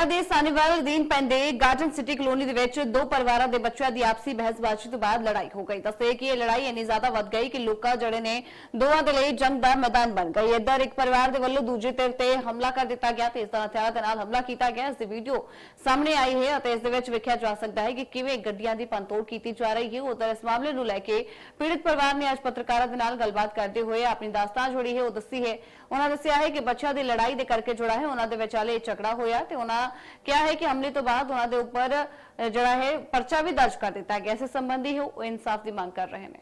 ਲੁਧਿਆਣਾ ਦੇ ਸਾਨੀਵਾਲ ਅਧੀਨ ਪੈਂਦੇ ਗਾਰਡਨ ਸਿਟੀ ਕਲੋਨੀ ਦੇ ਵਿੱਚ ਦੋ ਪਰਿਵਾਰਾਂ ਦੇ ਬੱਚਿਆਂ ਦੀ ਆਪਸੀ ਬਹਿਸਬਾਜ਼ੀ ਤੋਂ ਬਾਅਦ ਲੜਾਈ ਹੋ ਗਈ। ਦੱਸੇ ਕਿ ਇਹ ਲੜਾਈ ਇੰਨੀ ਜ਼ਿਆਦਾ ਵੱਧ ਗਈ ਕਿ ਲੋਕਾਂ ਜਿਹੜੇ ਨੇ ਦੋਵਾਂ ਦੇ ਲਈ ਜੰਗ ਦਾ ਮੈਦਾਨ ਬਣ ਗਈ। ਇੱਧਰ ਇੱਕ ਪਰਿਵਾਰ ਦੇ ਵੱਲੋਂ ਦੂਜੇ ਧਿਰ ਤੇ ਹਮਲਾ ਕਰ ਦਿੱਤਾ ਗਿਆ ਤੇ ਇਸ ਤਰ੍ਹਾਂ ਹਥਿਆਰਾਂ ਦੇ ਨਾਲ ਹਮਲਾ ਕੀਤਾ ਗਿਆ। ਇਸ ਦੀ ਵੀਡੀਓ ਸਾਹਮਣੇ ਆਈ ਹੈ ਅਤੇ ਇਸ ਦੇ ਵਿੱਚ ਵੇਖਿਆ ਜਾ ਸਕਦਾ ਹੈ ਕਿ ਕਿਵੇਂ ਗੱਡੀਆਂ ਦੀ ਪੰਤੋੜ ਕੀਤੀ ਜਾ ਰਹੀ ਹੈ। ਉਧਰ ਇਸ ਮਾਮਲੇ ਨੂੰ ਲੈ ਕੇ ਪੀੜਤ ਪਰਿਵਾਰ ਨੇ ਅੱਜ ਪੱਤਰਕਾਰਾਂ ਦੇ ਨਾਲ ਗੱਲਬਾਤ ਕਰਦੇ ਹੋਏ ਆਪਣੀ ਦਾਸਤਾਨ ਜੋੜੀ ਹੈ, ਉਹ ਦੱਸੀ ਹੈ। ਉਹਨਾਂ ਦੱਸਿਆ ਹੈ ਕਿ ਬੱਚਿਆਂ ਦੀ ਲੜਾਈ ਦੇ ਕਰਕੇ ਜੁੜਾ ਹੈ। ਉਹਨਾਂ ਦੇ ਵਿਚਾਲੇ ਇਹ ਝਗੜਾ ਹੋਇਆ ਤੇ ਉਹਨਾਂ ਕਿਹਾ ਹੈ ਕਿ ਹਮਲੇ ਤੋਂ ਬਾਅਦ ਉਹਨਾਂ ਦੇ ਉੱਪਰ ਜਿਹੜਾ ਹੈ, ਪਰਚਾ ਵੀ ਦਰਜ ਕਰ ਦਿੱਤਾ ਗਿਆ। ਇਸ ਸੰਬੰਧੀ ਉਹ ਇਨਸਾਫ ਦੀ ਮੰਗ ਕਰ ਰਹੇ ਨੇ।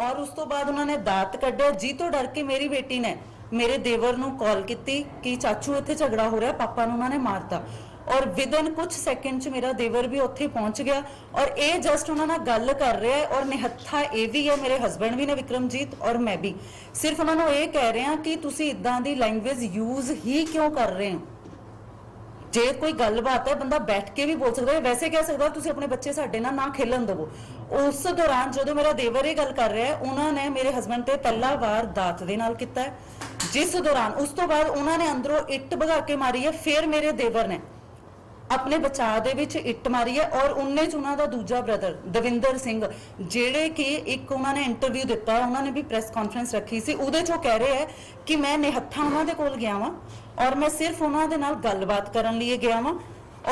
ਔਰ ਉਸ ਤੋਂ ਬਾਅਦ ਉਹਨਾਂ ਨੇ ਦਾਤ ਕੱਢਿਆ, ਜੀ ਤੋਂ ਡਰ ਕੇ ਮੇਰੀ ਬੇਟੀ ਨੇ ਮੇਰੇ ਦੇਵਰ ਨੂੰ ਕਾਲ ਕੀਤੀ ਕਿ ਚਾਚੂ, ਇੱਥੇ ਝਗੜਾ ਹੋ ਰਿਹਾ, ਪਾਪਾ ਨੂੰ ਉਹਨਾਂ ਨੇ ਮਾਰਤਾ। ਔਰ ਵਿਦਨ ਕੁਝ ਸੈਕਿੰਡ ਚ ਮੇਰਾ ਦੇਵਰ ਵੀ ਉੱਥੇ ਪਹੁੰਚ ਗਿਆ ਔਰ ਇਹ ਜਸਟ ਉਹਨਾਂ ਨਾਲ ਗੱਲ ਕਰ ਰਿਹਾ ਹੈ ਔਰ ਨਿਹੱਥਾ ਇਹ ਵੀ ਹੈ, ਮੇਰੇ ਹਸਬੰਡ ਵੀ ਨੇ ਵਿਕਰਮਜੀਤ ਔਰ ਮੈਂ ਵੀ। ਸਿਰਫ ਉਹਨਾਂ ਨੂੰ ਇਹ ਕਹਿ ਰਹੇ ਹਾਂ ਕਿ ਤੁਸੀਂ ਇਦਾਂ ਦੀ ਲੈਂਗੁਏਜ ਯੂਜ਼ ਹੀ ਕਿਉਂ ਕਰ ਰਹੇ ਹੋ? ਜੇ ਕੋਈ ਗੱਲਬਾਤ ਹੈ, ਬੰਦਾ ਬੈਠ ਕੇ ਵੀ ਬੋਲ ਸਕਦਾ ਹੈ, ਵੈਸੇ ਕਹਿ ਸਕਦਾ ਤੁਸੀਂ ਆਪਣੇ ਬੱਚੇ ਸਾਡੇ ਨਾਲ ਨਾ ਖੇਲਣ ਦਿਵੋ। ਉਸ ਦੌਰਾਨ ਜਦੋਂ ਮੇਰਾ ਦੇਵਰ ਇਹ ਗੱਲ ਕਰ ਰਿਹਾ ਹੈ, ਉਹਨਾਂ ਨੇ ਮੇਰੇ ਹਸਬੰਡ ਤੇ ਪਹਿਲਾ ਵਾਰ ਦਾਤ ਦੇ ਨਾਲ ਕੀਤਾ ਜਿਸ ਦੌਰਾਨ ਉਸ ਤੋਂ ਬਾਅਦ ਉਹਨਾਂ ਨੇ ਅੰਦਰੋਂ ਇੱਟ ਭਗਾ ਕੇ ਮਾਰੀ ਹੈ, ਫਿਰ ਮੇਰੇ ਦੇਵਰ ਨੇ। ਆਪਣੇ ਬਚਾਅ ਦੇ ਵਿੱਚ ਇੱਟ ਮਾਰੀ ਹੈ ਔਰ ਉਹਨੇ ਚ ਉਹਨਾਂ ਦਾ ਦੂਜਾ ਬ੍ਰਦਰ ਦਵਿੰਦਰ ਸਿੰਘ, ਜਿਹੜੇ ਕਿ ਇੱਕ ਉਹਨਾਂ ਨੇ ਇੰਟਰਵਿਊ ਦਿੱਤਾ, ਉਹਨਾਂ ਨੇ ਵੀ ਪ੍ਰੈਸ ਕਾਨਫਰੰਸ ਰੱਖੀ ਸੀ। ਉਹਦੇ ਚੋਂ ਕਹਿ ਰਹੇ ਹੈ ਕਿ ਮੈਂ ਨਿਹੱਥਾ ਉਹਨਾਂ ਦੇ ਕੋਲ ਗਿਆ ਵਾਂ ਔਰ ਮੈਂ ਸਿਰਫ ਉਹਨਾਂ ਦੇ ਨਾਲ ਗੱਲਬਾਤ ਕਰਨ ਲਈ ਗਿਆ ਵਾਂ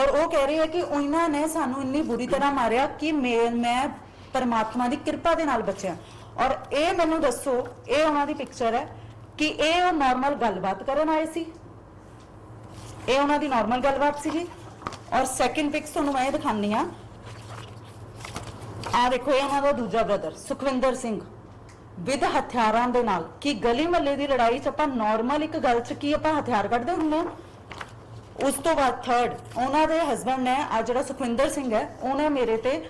ਔਰ ਉਹ ਕਹਿ ਰਹੇ ਹੈ ਕਿ ਉਹਨਾਂ ਨੇ ਸਾਨੂੰ ਇੰਨੀ ਬੁਰੀ ਤਰ੍ਹਾਂ ਮਾਰਿਆ ਕਿ ਮੈਂ ਮੈਂ ਪਰਮਾਤਮਾ ਦੀ ਕਿਰਪਾ ਦੇ ਨਾਲ ਬਚਿਆ। ਔਰ ਇਹ ਮੈਨੂੰ ਦੱਸੋ, ਇਹ ਉਹਨਾਂ ਦੀ ਪਿਕਚਰ ਹੈ ਕਿ ਇਹ ਉਹ ਨਾਰਮਲ ਗੱਲਬਾਤ ਕਰਨ ਆਏ ਸੀ? ਇਹ ਉਹਨਾਂ ਦੀ ਨਾਰਮਲ ਗੱਲਬਾਤ ਸੀਗੀ? ਔਰ ਸੈਕਿੰਡ ਪਿਕਸ ਤੁਹਾਨੂੰ ਮੈਂ ਇਹ ਦਿਖਾਉਂਦੀ ਆ ਆ ਦੇਖੋ, ਇਹ ਦਾ ਦੂਜਾ ਬ੍ਰਦਰ ਸੁਖਵਿੰਦਰ ਸਿੰਘ। ਵਿਦ ਹਥਿਆਰਾਂ ਦੇ ਨਾਲ, ਕਿ ਗਲੀ ਮੱਲੇ ਦੀ ਲੜਾਈ 'ਚ ਆਪਾਂ ਨਾਰਮਲ ਇੱਕ ਗੱਲ 'ਚ ਕੀ ਆਪਾਂ ਹਥਿਆਰ ਕੱਢਦੇ ਹੁੰਦੇ ਆ ਉਸ ਤੋਂ ਬਾਅਦ ਥਰਡ ਉਹਨਾਂ ਦੇ ਹਸਬੰਡ ਨੇ ਆ ਜਿਹੜਾ ਸੁਖਵਿੰਦਰ ਸਿੰਘ ਹੈ, ਉਹਨੇ ਮੇਰੇ ਤੇ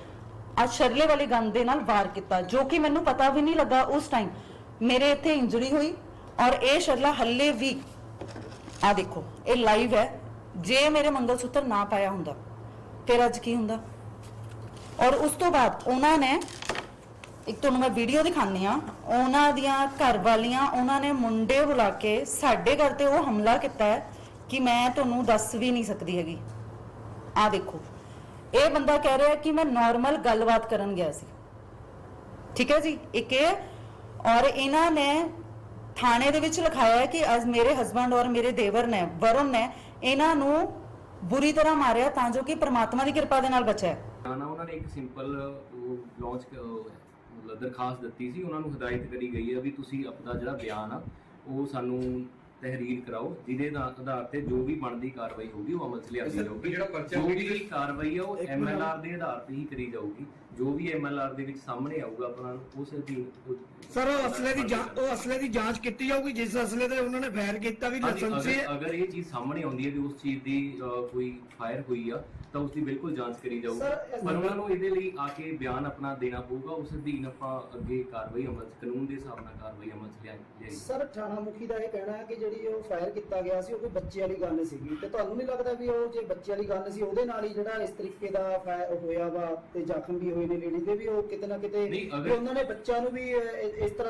ਆ ਸ਼ਰਲੇ ਵਾਲੀ ਗੰਦ ਦੇ ਨਾਲ ਵਾਰ ਕੀਤਾ, ਜੋ ਕਿ ਮੈਨੂੰ ਪਤਾ ਵੀ ਨਹੀਂ ਲੱਗਾ ਉਸ ਟਾਈਮ ਮੇਰੇ ਇੱਥੇ ਇੰਜਰੀ ਹੋਈ ਔਰ ਇਹ ਸ਼ਰਲਾ ਹੱਲੇ ਵੀ ਆ ਦੇਖੋ, ਇਹ ਲਾਈਵ ਹੈ। ਜੇ ਮੇਰੇ ਮੰਗਲ ਨਾ ਪਾਇਆ ਹੁੰਦਾ, ਫਿਰ ਅੱਜ ਕੀ ਹੁੰਦਾ? ਔਰ ਉਸ ਤੋਂ ਬਾਅਦ ਉਹਨਾਂ ਨੇ, ਇੱਕ ਤੁਹਾਨੂੰ ਮੈਂ ਵੀਡੀਓ ਦਿਖਾਉਂਦੀ ਆ ਉਹਨਾਂ ਦੀਆਂ ਘਰ ਵਾਲੀਆਂ ਉਹਨਾਂ ਨੇ ਮੁੰਡੇ ਬੁਲਾ ਕੇ ਸਾਡੇ ਘਰ ਤੇ ਉਹ ਹਮਲਾ ਕੀਤਾ ਹੈ ਕਿ ਮੈਂ ਤੁਹਾਨੂੰ ਦੱਸ ਵੀ ਨਹੀਂ ਸਕਦੀ ਹੈਗੀ। ਆ ਦੇਖੋ, ਇਹ ਬੰਦਾ ਕਹਿ ਰਿਹਾ ਕਿ ਮੈਂ ਨਾਰਮਲ ਗੱਲਬਾਤ ਕਰਨ ਗਿਆ ਸੀ। ਠੀਕ ਹੈ ਜੀ? ਇੱਕ ਇਹ, ਔਰ ਇਹਨਾਂ ਨੇ ਥਾਣੇ ਦੇ ਵਿੱਚ ਲਿਖਾਇਆ ਹੈ ਕਿ ਅੱਜ ਮੇਰੇ ਹਸਬੰਡ ਔਰ ਮੇਰੇ ਦੇਵਰ ਨੇ, ਵਰੁਣ ਨੇ ਇਹਨਾਂ ਨੂੰ ਬੁਰੀ ਤਰ੍ਹਾਂ ਮਾਰਿਆ ਤਾਂ ਜੋ ਕਿ ਪ੍ਰਮਾਤਮਾ ਦੀ ਕਿਰਪਾ ਦੇ ਨਾਲ ਬਚਿਆ। ਨਾ, ਉਹਨਾਂ ਨੇ ਇੱਕ ਸਿੰਪਲ ਲਾਂਚ ਦਰਖਾਸਤ ਦਿੱਤੀ ਸੀ, ਉਹਨਾਂ ਨੂੰ ਹਦਾਇਤ ਕਰੀ ਗਈ ਹੈ ਵੀ ਤੁਸੀਂ ਆਪਣਾ ਜਿਹੜਾ ਬਿਆਨ ਆ, ਉਹ ਸਾਨੂੰ ਤਹਿਰੀਰ ਕਰਾਓ ਜਿਹਦੇ ਦਾ ਆਧਾਰ ਤੇ ਜੋ ਵੀ ਬਣਦੀ ਕਾਰਵਾਈ ਹੋਊਗੀ ਉਹ ਅਮਲ 'ਚ ਲਿਆਂਦੀ ਜਾਊਗੀ। ਜਿਹੜਾ ਪਰਚਾ ਜੋ ਵੀ ਕਾਰਵਾਈ ਆ ਉਹ। ਐਮਐਲਆਰ ਦੇ ਆਧਾਰ ਤੇ ਹੀ ਕਰੀ ਜਾਊਗੀ। ਜੋ ਵੀ ਐਮਐਲਆਰ ਦੇ ਵਿੱਚ ਸਾਹਮਣੇ ਆਊਗਾ ਆਪਣਾ ਉਸ ਅਧੀਨ ਸਰ ਉਹ ਅਸਲੇ ਦੀ ਜਾਂਚ ਉਹ ਅਸਲੇ ਦੀ ਜਾਂਚ ਕੀਤੀ ਜਾਊਗੀ ਜਿਸ ਅਸਲੇ ਤੇ ਉਹਨਾਂ ਨੇ ਫਾਇਰ ਕੀਤਾ ਵੀ ਲਾਇਸੈਂਸੀ ਅਗਰ ਅਗਰ ਇਹ ਚੀਜ਼ ਸਾਹਮਣੇ ਆਉਂਦੀ ਹੈ ਕਿ ਉਸ ਚੀਜ਼ ਦੀ ਕੋਈ ਫਾਇਰ ਹੋਈ ਆ ਤਾਂ ਉਸ ਦੀ ਬਿਲਕੁਲ ਜਾਂਚ ਕਰੀ ਜਾਊਗੀ। ਪਰ ਉਹਨਾਂ ਨੂੰ ਇਹਦੇ ਲਈ ਆ ਕੇ ਬਿਆਨ ਆਪਣਾ ਦੇਣਾ ਪਊਗਾ ਉਸ ਅਧੀਨ ਆਪਾਂ ਅੱਗੇ ਕਾਰਵਾਈ ਅਮਲ ਕਾਨੂੰਨ ਦੇ ਹਿਸਾਬ ਨਾਲ ਕਾਰਵਾਈ ਅਮਲ 'ਚ ਲਿਆ ਜਾਏਗੀ ਸਰ ਥਾਣਾ ਮੁਖੀ ਦਾ ਇਹ ਕਹਿਣਾ ਹੈ ਕਿ ਜਿਹੜੀ ਉਹ ਫਾਇਰ ਕੀਤਾ ਗਿਆ ਸੀ ਉਹ ਕੋਈ ਬੱਚੇ ਵਾਲੀ ਗੱਲ ਸੀਗੀ। ਤੇ ਤੁਹਾਨੂੰ ਨਹੀਂ ਲੱਗਦਾ ਵੀ ਉਹ ਜੇ ਬੱਚੇ ਵਾਲੀ ਗੱਲ ਸੀ ਉਹਦੇ ਨਾਲ ਹੀ ਜਿਹੜਾ ਇਸ ਤਰੀਕੇ ਦਾ ਫਾਇਰ ਹੋਇਆ ਵਾ ਤੇ ਜ਼ਖਮ ਵੀ ਹੋਏ ਨੇ ਲੇਡੀ ਦੇ ਵੀ ਉਹ ਕਿਤੇ ਨਾ ਕਿਤੇ ਵੀ ਉਹਨਾਂ ਨੇ ਬੱਚਿਆਂ ਨੂੰ ਵੀ ਇਸ ਤਰ੍ਹਾਂ